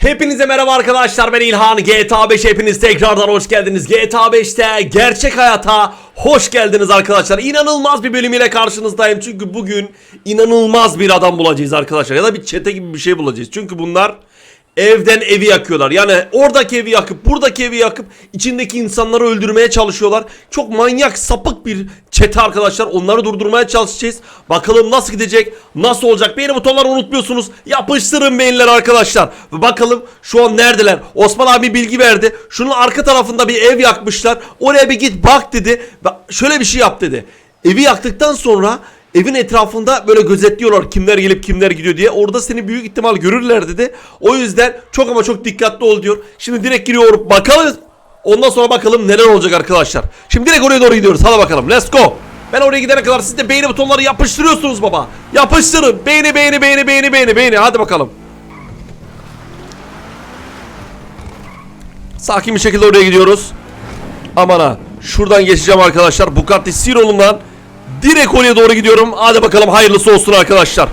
Hepinize merhaba arkadaşlar ben İlhan. GTA 5 hepiniz tekrardan hoş geldiniz. GTA 5'te gerçek hayata hoş geldiniz arkadaşlar. İnanılmaz bir bölüm ile karşınızdayım. Çünkü bugün inanılmaz bir adam bulacağız arkadaşlar. Ya da bir çete gibi bir şey bulacağız. Çünkü bunlar evden evi yakıyorlar. Yani oradaki evi yakıp buradaki evi yakıp içindeki insanları öldürmeye çalışıyorlar. Çok manyak sapık bir çete arkadaşlar. Onları durdurmaya çalışacağız. Bakalım nasıl gidecek nasıl olacak? Beğeni butonları unutmuyorsunuz. Yapıştırın beğeniler arkadaşlar. Bakalım şu an neredeler? Osman abi bilgi verdi. Şunun arka tarafında bir ev yakmışlar. Oraya bir git bak dedi. Şöyle bir şey yap dedi. Evi yaktıktan sonra Evin etrafında böyle gözetliyorlar kimler gelip kimler gidiyor diye. Orada seni büyük ihtimal görürler dedi. O yüzden çok ama çok dikkatli ol diyor. Şimdi direkt giriyor bakalım. Ondan sonra bakalım neler olacak arkadaşlar. Şimdi direkt oraya doğru gidiyoruz. Hadi bakalım. Let's go. Ben oraya gidene kadar siz de beğeni butonları yapıştırıyorsunuz baba. Yapıştırın. Beğeni beğeni beğeni beğeni beğeni beğeni. Hadi bakalım. Sakin bir şekilde oraya gidiyoruz. Aman ha. Şuradan geçeceğim arkadaşlar. Bugatti Chiron'undan direkt oraya doğru gidiyorum. Hadi bakalım hayırlısı olsun arkadaşlar.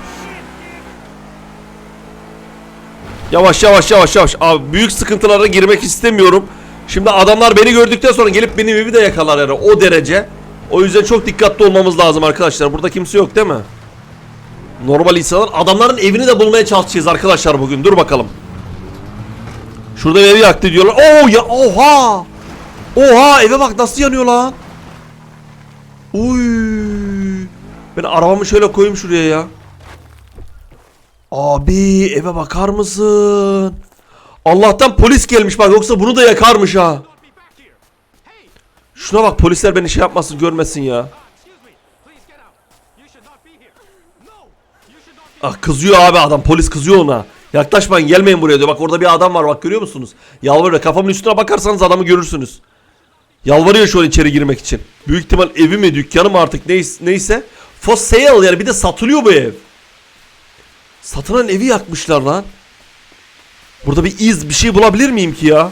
Yavaş yavaş yavaş yavaş. Abi büyük sıkıntılara girmek istemiyorum. Şimdi adamlar beni gördükten sonra gelip benim evi de yakalar yani o derece. O yüzden çok dikkatli olmamız lazım arkadaşlar. Burada kimse yok değil mi? Normal insanlar. Adamların evini de bulmaya çalışacağız arkadaşlar bugün. Dur bakalım. Şurada evi yaktı diyorlar. Oo ya oha. Oha eve bak nasıl yanıyor lan. Uy. Ben arabamı şöyle koyayım şuraya ya. Abi eve bakar mısın? Allah'tan polis gelmiş bak yoksa bunu da yakarmış ha. Şuna bak polisler beni şey yapmasın görmesin ya. Ah kızıyor abi adam polis kızıyor ona. Yaklaşmayın gelmeyin buraya diyor. Bak orada bir adam var bak görüyor musunuz? Yalvarıyor kafamın üstüne bakarsanız adamı görürsünüz. Yalvarıyor şu an içeri girmek için. Büyük ihtimal evi mi dükkanı mı artık neyse, neyse. For sale yani bir de satılıyor bu ev. Satılan evi yakmışlar lan. Burada bir iz bir şey bulabilir miyim ki ya?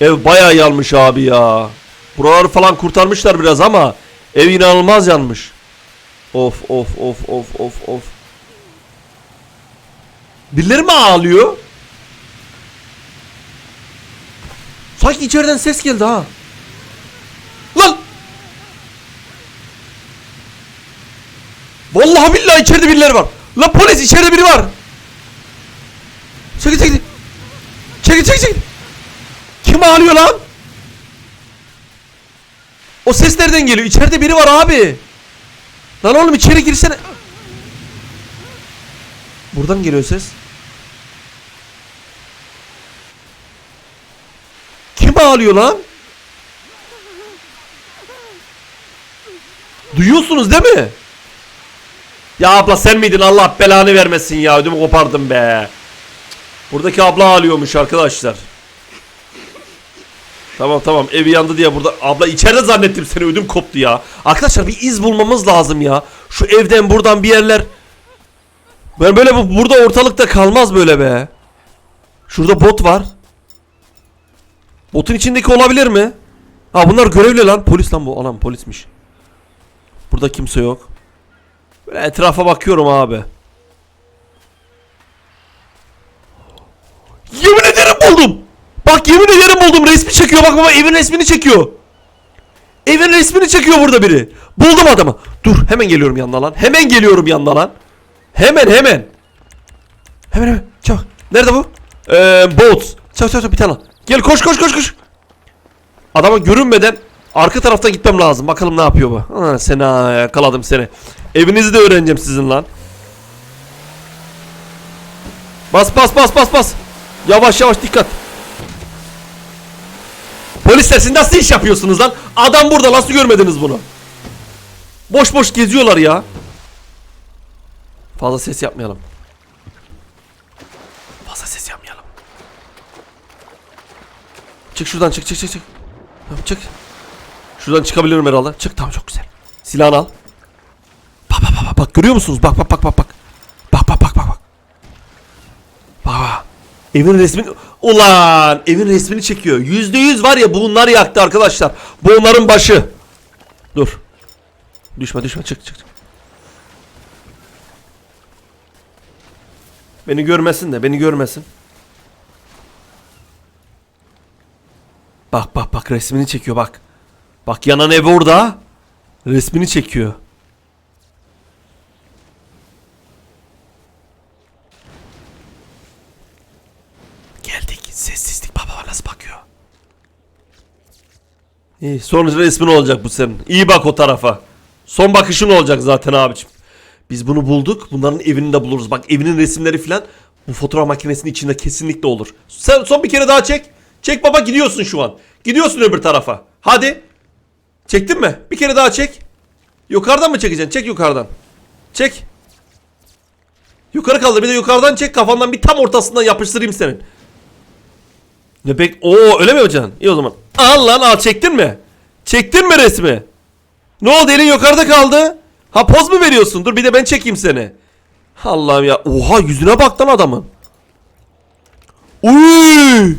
Ev bayağı yanmış abi ya. Buraları falan kurtarmışlar biraz ama ev inanılmaz yanmış. Of of of of of of. Birileri mi ağlıyor? Sanki içeriden ses geldi ha. Lan! Vallahi billahi içeride birileri var. Lan polis içeride biri var. Çekil çekil. Çekil çekil çekil. Kim ağlıyor lan? O ses nereden geliyor? İçeride biri var abi. Lan oğlum içeri girsene. Buradan geliyor ses. Kim ağlıyor lan? Duyuyorsunuz değil mi? Ya abla sen miydin Allah belanı vermesin ya ödümü kopardım be. Buradaki abla ağlıyormuş arkadaşlar. Tamam tamam evi yandı diye burada abla içeride zannettim seni ödüm koptu ya. Arkadaşlar bir iz bulmamız lazım ya. Şu evden buradan bir yerler. Ben böyle bu burada ortalıkta kalmaz böyle be. Şurada bot var. Botun içindeki olabilir mi? Ha bunlar görevli lan. Polis lan bu. Anam polismiş. Burada kimse yok. Böyle etrafa bakıyorum abi. Yemin ederim buldum. Bak yemin ederim buldum. Resmi çekiyor. Bak baba evin resmini çekiyor. Evin resmini çekiyor burada biri. Buldum adamı. Dur hemen geliyorum yanına lan. Hemen geliyorum yanına lan. Hemen hemen. Hemen hemen. Çabuk. Nerede bu? Eee boat. Çabuk çabuk bir tane. Gel koş koş koş koş. Adama görünmeden arka taraftan gitmem lazım. Bakalım ne yapıyor bu. Ha, seni yakaladım seni. Evinizi de öğreneceğim sizin lan. Bas bas bas bas bas. Yavaş yavaş dikkat. Polisler siz nasıl iş yapıyorsunuz lan? Adam burada nasıl görmediniz bunu? Boş boş geziyorlar ya. Fazla ses yapmayalım. Fazla ses yapmayalım. Çık şuradan çık çık çık çık. Tamam çık. Şuradan çıkabilirim herhalde. Çık tamam çok güzel. Silahını al bak görüyor musunuz? Bak bak bak bak bak. Bak bak bak bak bak. Bak Evin resmini... Ulan evin resmini çekiyor. Yüzde yüz var ya bunlar yaktı arkadaşlar. Bu onların başı. Dur. Düşme düşme çık çık. Beni görmesin de beni görmesin. Bak bak bak resmini çekiyor bak. Bak yanan ev orada. Resmini çekiyor. Sessizlik baba nasıl bakıyor? İyi sonra resmin olacak bu senin. İyi bak o tarafa. Son bakışın olacak zaten abicim. Biz bunu bulduk. Bunların evini de buluruz. Bak evinin resimleri falan bu fotoğraf makinesinin içinde kesinlikle olur. Sen son bir kere daha çek. Çek baba gidiyorsun şu an. Gidiyorsun öbür tarafa. Hadi. Çektin mi? Bir kere daha çek. Yukarıdan mı çekeceksin? Çek yukarıdan. Çek. Yukarı kaldır. Bir de yukarıdan çek. Kafandan bir tam ortasından yapıştırayım senin. Ne bek... Oo öyle mi yapacaksın? İyi o zaman. Al lan al çektin mi? Çektin mi resmi? Ne oldu elin yukarıda kaldı? Ha poz mu veriyorsun? Dur bir de ben çekeyim seni. Allah'ım ya. Oha yüzüne bak lan adamın. Uy!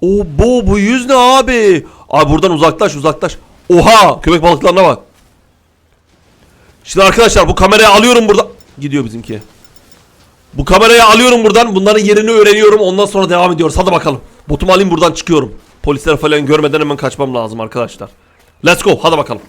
O bu bu yüz ne abi? Abi buradan uzaklaş uzaklaş. Oha köpek balıklarına bak. Şimdi arkadaşlar bu kamerayı alıyorum burada. Gidiyor bizimki. Bu kamerayı alıyorum buradan. Bunların yerini öğreniyorum. Ondan sonra devam ediyoruz. Hadi bakalım. Botumu alayım buradan çıkıyorum. Polisler falan görmeden hemen kaçmam lazım arkadaşlar. Let's go. Hadi bakalım.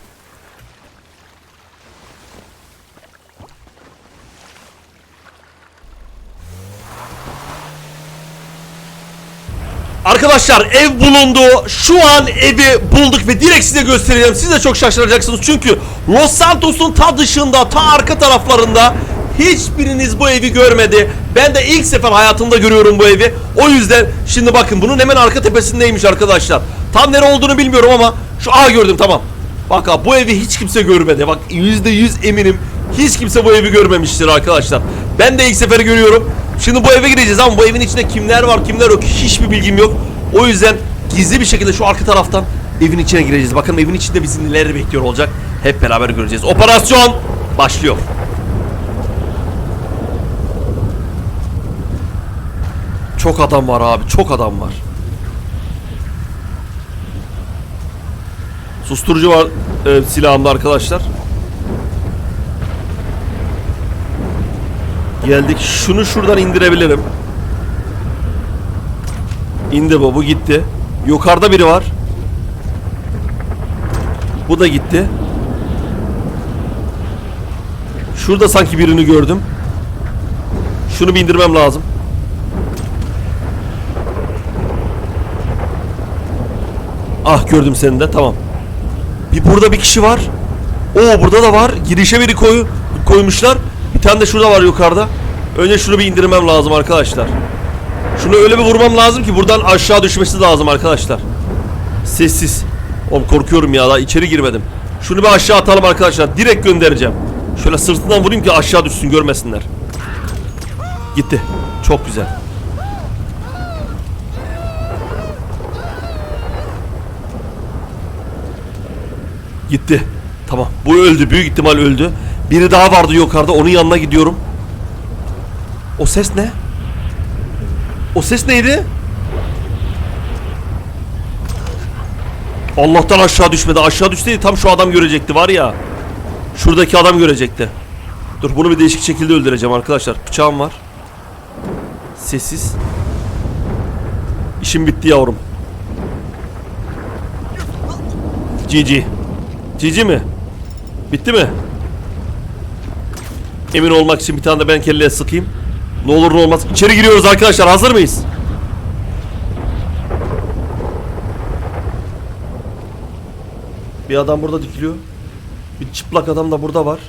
Arkadaşlar ev bulundu. Şu an evi bulduk ve direkt size göstereceğim. Siz de çok şaşıracaksınız. Çünkü Los Santos'un ta dışında, ta arka taraflarında hiçbiriniz bu evi görmedi. Ben de ilk sefer hayatımda görüyorum bu evi. O yüzden şimdi bakın bunun hemen arka tepesindeymiş arkadaşlar. Tam nere olduğunu bilmiyorum ama şu A gördüm tamam. Bak abi bu evi hiç kimse görmedi. Bak yüzde yüz eminim. Hiç kimse bu evi görmemiştir arkadaşlar. Ben de ilk sefer görüyorum. Şimdi bu eve gireceğiz ama bu evin içinde kimler var kimler yok hiçbir bilgim yok. O yüzden gizli bir şekilde şu arka taraftan evin içine gireceğiz. Bakın evin içinde bizi neler bekliyor olacak. Hep beraber göreceğiz. Operasyon başlıyor. Çok adam var abi çok adam var. Susturucu var e, silahımda arkadaşlar. Geldik. Şunu şuradan indirebilirim. İndi bu. Bu gitti. Yukarıda biri var. Bu da gitti. Şurada sanki birini gördüm. Şunu bir indirmem lazım. Ah gördüm seni de. Tamam. Bir burada bir kişi var. Oo burada da var. Girişe biri koy, koymuşlar. Bir tane de şurada var yukarıda. Önce şunu bir indirmem lazım arkadaşlar. Şunu öyle bir vurmam lazım ki buradan aşağı düşmesi lazım arkadaşlar. Sessiz. Oğlum korkuyorum ya daha içeri girmedim. Şunu bir aşağı atalım arkadaşlar. Direkt göndereceğim. Şöyle sırtından vurayım ki aşağı düşsün görmesinler. Gitti. Çok güzel. Gitti. Tamam. Bu öldü. Büyük ihtimal öldü. Biri daha vardı yukarıda. Onun yanına gidiyorum. O ses ne? O ses neydi? Allah'tan aşağı düşmedi. Aşağı düşseydi tam şu adam görecekti var ya. Şuradaki adam görecekti. Dur bunu bir değişik şekilde öldüreceğim arkadaşlar. Bıçağım var. Sessiz. İşim bitti yavrum. GG. GG mi? Bitti mi? Emin olmak için bir tane de ben kelleye sıkayım. Ne olur ne olmaz. İçeri giriyoruz arkadaşlar. Hazır mıyız? Bir adam burada dikiliyor. Bir çıplak adam da burada var.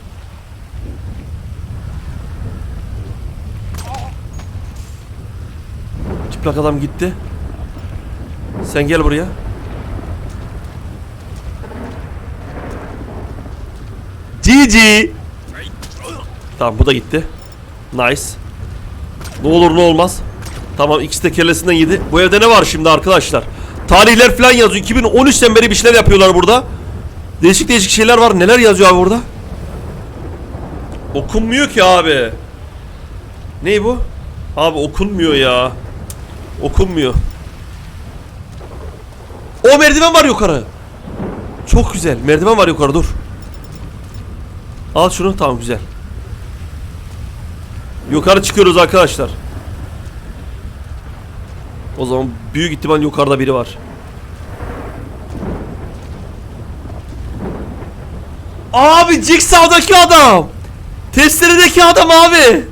Çıplak adam gitti. Sen gel buraya. GG. Tamam bu da gitti. Nice. Ne olur ne olmaz. Tamam ikisi de kellesinden yedi. Bu evde ne var şimdi arkadaşlar? Tarihler falan yazıyor. 2013'ten beri bir şeyler yapıyorlar burada. Değişik değişik şeyler var. Neler yazıyor abi burada? Okunmuyor ki abi. Ney bu? Abi okunmuyor ya. Okunmuyor. O merdiven var yukarı. Çok güzel. Merdiven var yukarı dur. Al şunu tamam güzel. Yukarı çıkıyoruz arkadaşlar. O zaman büyük ihtimal yukarıda biri var. Abi Jigsaw'daki adam. Testeredeki adam abi.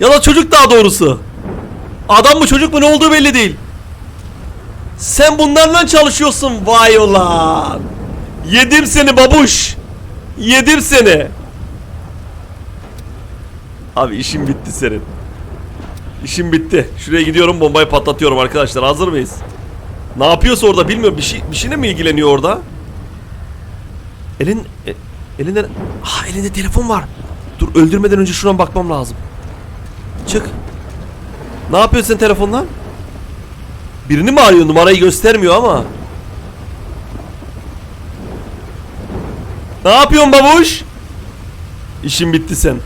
Ya da çocuk daha doğrusu. Adam mı çocuk mu ne olduğu belli değil. Sen bunlarla çalışıyorsun vay ulan. Yedim seni babuş. Yedim seni. Abi işim bitti senin. İşim bitti. Şuraya gidiyorum bombayı patlatıyorum arkadaşlar. Hazır mıyız? Ne yapıyorsa orada bilmiyorum. Bir şey bir şeyle mi ilgileniyor orada? Elin e, elinde ah elinde telefon var. Dur öldürmeden önce şuna bakmam lazım. Çık. Ne yapıyorsun sen telefonla? Birini mi arıyor? Numarayı göstermiyor ama. Ne yapıyorsun babuş? İşin bitti sen.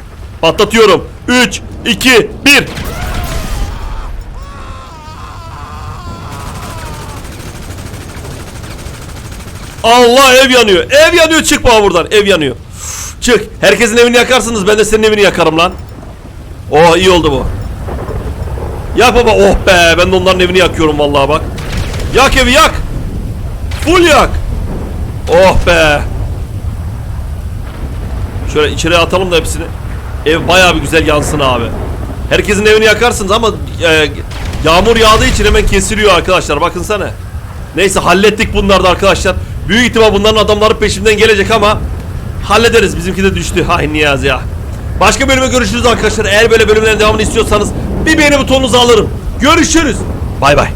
Patlatıyorum. 3, 2, 1. Allah ev yanıyor. Ev yanıyor çık bana buradan. Ev yanıyor. Çık. Herkesin evini yakarsınız. Ben de senin evini yakarım lan. Oh iyi oldu bu. Yak baba. Oh be. Ben de onların evini yakıyorum vallahi bak. Yak evi yak. Full yak. Oh be. Şöyle içeri atalım da hepsini. Ev bayağı bir güzel yansın abi. Herkesin evini yakarsınız ama e, yağmur yağdığı için hemen kesiliyor arkadaşlar. Bakın sana. Neyse hallettik bunları da arkadaşlar. Büyük ihtimal bunların adamları peşimden gelecek ama hallederiz. Bizimki de düştü. Hay Niyazi ya. Başka bölüme görüşürüz arkadaşlar. Eğer böyle bölümlerin devamını istiyorsanız bir beğeni butonunuzu alırım. Görüşürüz. Bay bay.